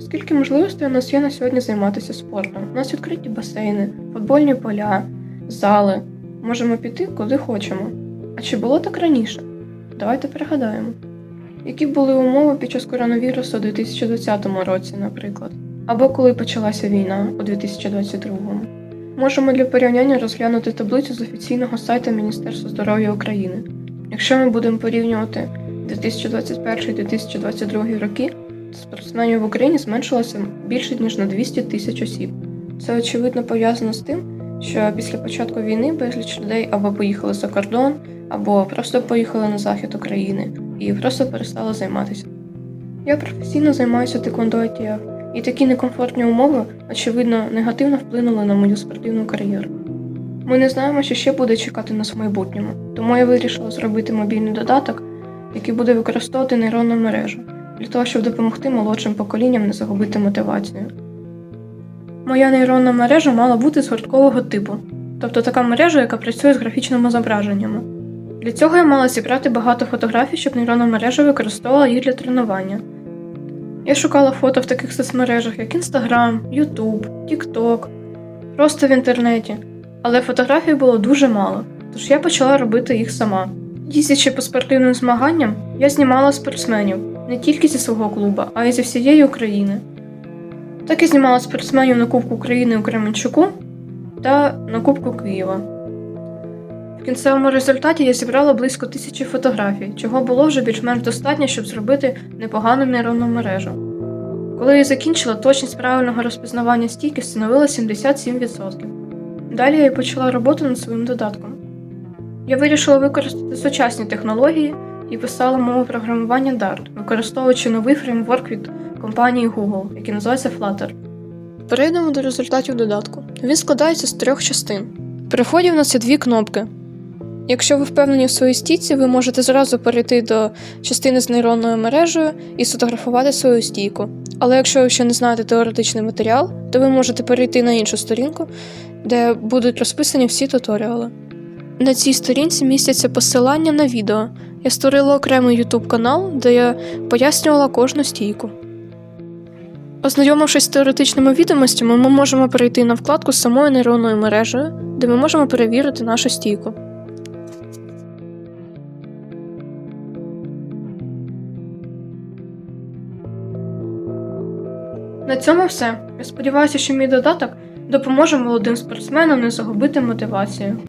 Скільки можливостей у нас є на сьогодні займатися спортом? У нас відкриті басейни, футбольні поля, зали. Можемо піти куди хочемо. А чи було так раніше? Давайте пригадаємо. Які були умови під час коронавірусу у 2020 році, наприклад, або коли почалася війна у 2022? Можемо для порівняння розглянути таблицю з офіційного сайту Міністерства здоров'я України. Якщо ми будемо порівнювати 2021-2022 роки, спортсменів в Україні зменшилося більше ніж на 200 тисяч осіб. Це очевидно пов'язано з тим, що після початку війни безліч людей або поїхали за кордон, або просто поїхали на захід України і просто перестали займатися. Я професійно займаюся тиквондо ITF, і такі некомфортні умови, очевидно, негативно вплинули на мою спортивну кар'єру. Ми не знаємо, що ще буде чекати нас в майбутньому, тому я вирішила зробити мобільний додаток, який буде використовувати нейронну мережу для того, щоб допомогти молодшим поколінням не загубити мотивацію. Моя нейронна мережа мала бути згорткового типу, тобто така мережа, яка працює з графічними зображеннями. Для цього я мала зібрати багато фотографій, щоб нейронна мережа використовувала їх для тренування. Я шукала фото в таких соцмережах, як Instagram, YouTube, TikTok, просто в інтернеті, але фотографій було дуже мало, тож я почала робити їх сама. Їздячи по спортивним змаганням, я знімала спортсменів не тільки зі свого клубу, а й зі всієї України. Так і знімала спортсменів на Кубку України у Кременчуку та на Кубку Києва. В кінцевому результаті я зібрала близько тисячі фотографій, чого було вже більш-менш достатньо, щоб зробити непогану нейронну мережу. Коли я закінчила, точність правильного розпізнавання стійки становила 77%. Далі я почала роботу над своїм додатком. Я вирішила використати сучасні технології і писала мову програмування Dart, використовуючи новий фреймворк від компанії Google, який називається Flutter. Перейдемо до результатів додатку. Він складається з трьох частин. При вході в нас є дві кнопки. Якщо ви впевнені в своїй стійці, ви можете зразу перейти до частини з нейронною мережею і сфотографувати свою стійку. Але якщо ви ще не знаєте теоретичний матеріал, то ви можете перейти на іншу сторінку, де будуть розписані всі туторіали. На цій сторінці містяться посилання на відео. Я створила окремий YouTube канал, де я пояснювала кожну стійку. Ознайомившись з теоретичними відомостями, ми можемо перейти на вкладку з самою нейронною мережею, де ми можемо перевірити нашу стійку. На цьому все. Я сподіваюся, що мій додаток допоможе молодим спортсменам не загубити мотивацію.